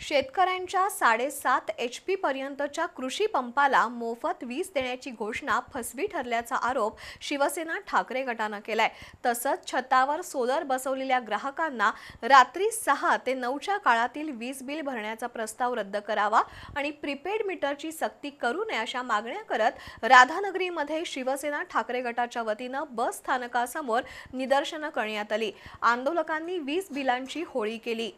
शेतकऱ्यांच्या साडेसात H P पर्यंतच्या कृषी पंपाला मोफत वीज देण्याची घोषणा फसवी ठरल्याचा आरोप शिवसेना ठाकरे गटानं केलाय. तसंच छतावर सोलर बसवलेल्या ग्राहकांना रात्री सहा ते नऊच्या काळातील वीज बिल भरण्याचा प्रस्ताव रद्द करावा आणि प्रीपेड मीटरची सक्ती करू नये अशा मागण्या करत राधानगरीमध्ये शिवसेना ठाकरे गटाच्या वतीनं बस स्थानकासमोर निदर्शनं करण्यात आली. आंदोलकांनी वीज बिलांची होळी केली.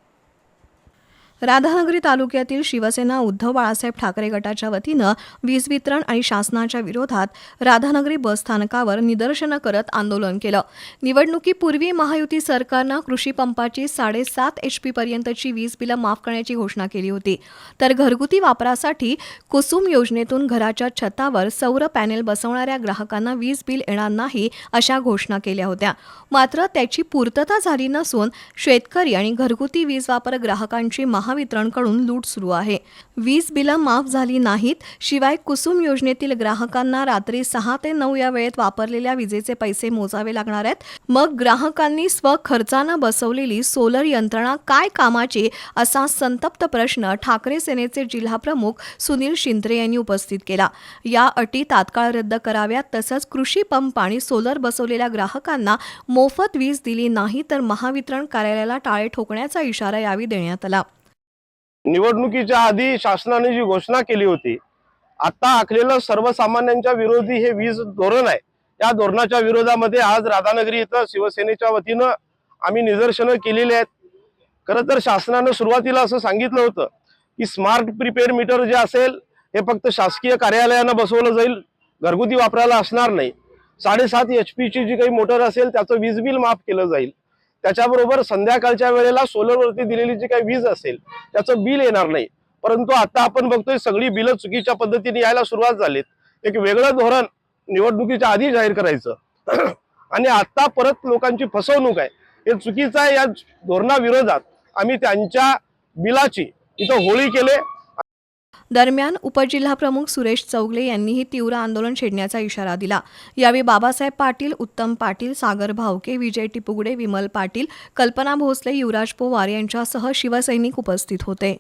राधानगरी तालुक्यातील शिवसेना उद्धव बाळासाहेब ठाकरे गटाच्या वतीनं वीज वितरण आणि शासनाच्या विरोधात राधानगरी बस स्थानकावर निदर्शनं करत आंदोलन केलं. निवडणुकीपूर्वी महायुती सरकारनं कृषी पंपाची साडेसात एचपी पर्यंतची वीज बिलं माफ करण्याची घोषणा केली होती. तर घरगुती वापरासाठी कुसुम योजनेतून घराच्या छतावर सौर पॅनेल बसवणाऱ्या ग्राहकांना वीज बिल येणार नाही अशा घोषणा केल्या होत्या. मात्र त्याची पूर्तता झाली नसून शेतकरी आणि घरगुती वीज वापर ग्राहकांची महावितरणकडून लूट सुरू आहे. वीज बिलं माफ झाली नाहीत शिवाय कुसुम योजनेतील ग्राहकांना रात्री सहा ते नऊ या वेळेत वापरलेल्या विजेचे पैसे मोजावे लागणार आहेत. मग ग्राहकांनी स्वखर्चानं बसवलेली सोलर यंत्रणा काय कामाची? असा संतप्त प्रश्न ठाकरे सेनेचे जिल्हाप्रमुख सुनील शिंत्रे यांनी उपस्थित केला. या अटी तात्काळ रद्द कराव्यात तसंच कृषी पंप आणि सोलर बसवलेल्या ग्राहकांना मोफत वीज दिली नाही तर महावितरण कार्यालयाला टाळे ठोकण्याचा इशारा यावेळी देण्यात आला. निवडणुकीच्या आधी शासनाने जी घोषणा केली होती आता आखलेलं सर्वसामान्यांच्या विरोधी हे वीज धोरण आहे. या धोरणाच्या विरोधामध्ये आज राधानगरी इथं शिवसेनेच्या वतीनं आम्ही निदर्शनं केलेली आहेत. खरं तर शासनानं सुरुवातीला असं सांगितलं होतं की स्मार्ट प्रीपेड मीटर जे असेल हे फक्त शासकीय कार्यालयानं बसवलं जाईल. घरगुती वापरायला असणार नाही. साडेसात एच पीची जी काही मोटर असेल त्याचं वीज बिल माफ केलं जाईल. त्याच्याबरोबर संध्याकाळच्या वेळेला सोलरवरती दिलेली जी काही वीज असेल त्याचं बिल येणार नाही. परंतु आता आपण बघतोय सगळी बिलं चुकीच्या पद्धतीने यायला सुरुवात झालीत. एक वेगळं धोरण निवडणुकीच्या आधी जाहीर करायचं. आणि आता परत लोकांची फसवणूक आहे. हे चुकीचं आहे या धोरणाविरोधात आम्ही त्यांच्या बिलाची इथं होळी केले. दरम्यान उपजिल्हाप्रमुख सुरेश चौगले यांनीही तीव्र आंदोलन छेडण्याचा इशारा दिला. यावेळी बाबासाहेब पाटील उत्तम पाटील सागर भावके विजय टिपुगडे विमल पाटील कल्पना भोसले युवराज पोवार यांच्यासह शिवसैनिक उपस्थित होते.